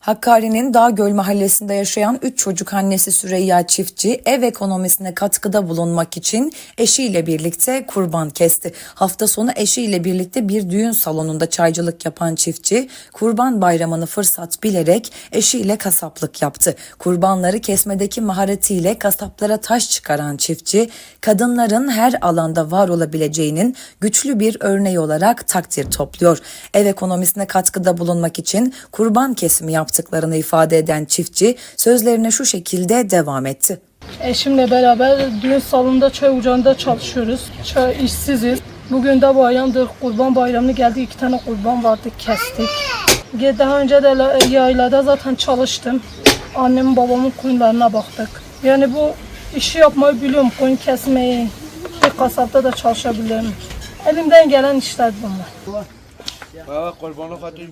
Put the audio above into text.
Hakkari'nin Dağgöl mahallesinde yaşayan 3 çocuk annesi Süreyya Çiftçi ev ekonomisine katkıda bulunmak için eşiyle birlikte kurban kesti. Hafta sonu eşiyle birlikte bir düğün salonunda çaycılık yapan çiftçi kurban bayramını fırsat bilerek eşiyle kasaplık yaptı. Kurbanları kesmedeki maharetiyle kasaplara taş çıkaran çiftçi kadınların her alanda var olabileceğinin güçlü bir örneği olarak takdir topluyor. Ev ekonomisine katkıda bulunmak için kurban kesimi yaptıklarını ifade eden çiftçi sözlerine şu şekilde devam etti. Eşimle beraber düğün salonunda çay ocağında çalışıyoruz. Çay işsiziz. Bugün de bayramdır. Kurban bayramı geldi. iki tane kurban vardı. Kestik. Ge- Daha önce de la- yaylada zaten çalıştım. Annemin babamın koyunlarına baktık. Yani bu işi yapmayı biliyorum. Koyun kesmeyi. Bir kasapta da çalışabilirim. Elimden gelen işler bunlar. Baba kurbanlık atıyor.